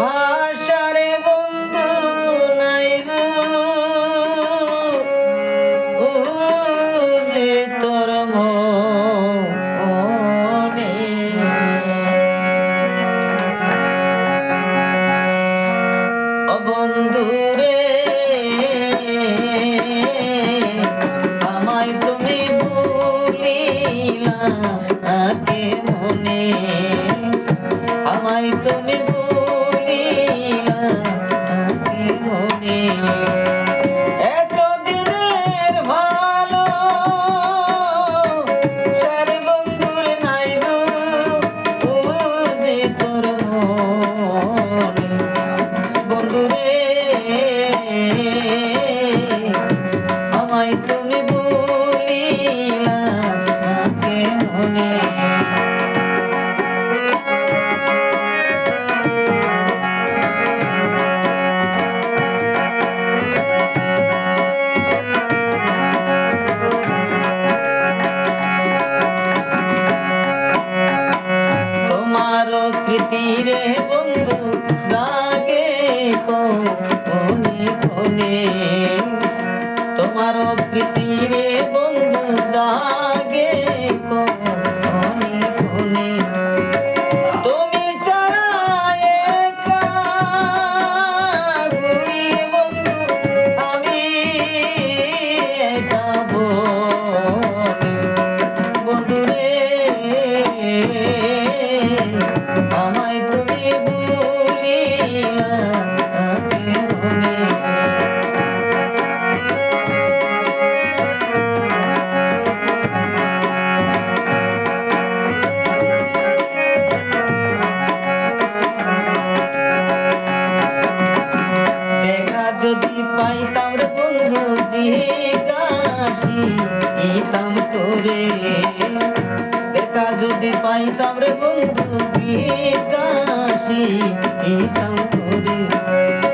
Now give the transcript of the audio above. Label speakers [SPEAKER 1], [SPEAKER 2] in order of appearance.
[SPEAKER 1] ভাষারে বন্ধু নাই ও মনে। আমায় তুমি ভুলিলা আমায় তুমি তীরে বন্ধু জাগে কোনে কোনে। তোমার স্মৃতিরে কাশি ইতাম তোরে। দেখা যদি পাইতাম রে বন্ধু কাশি ইতাম তোরে।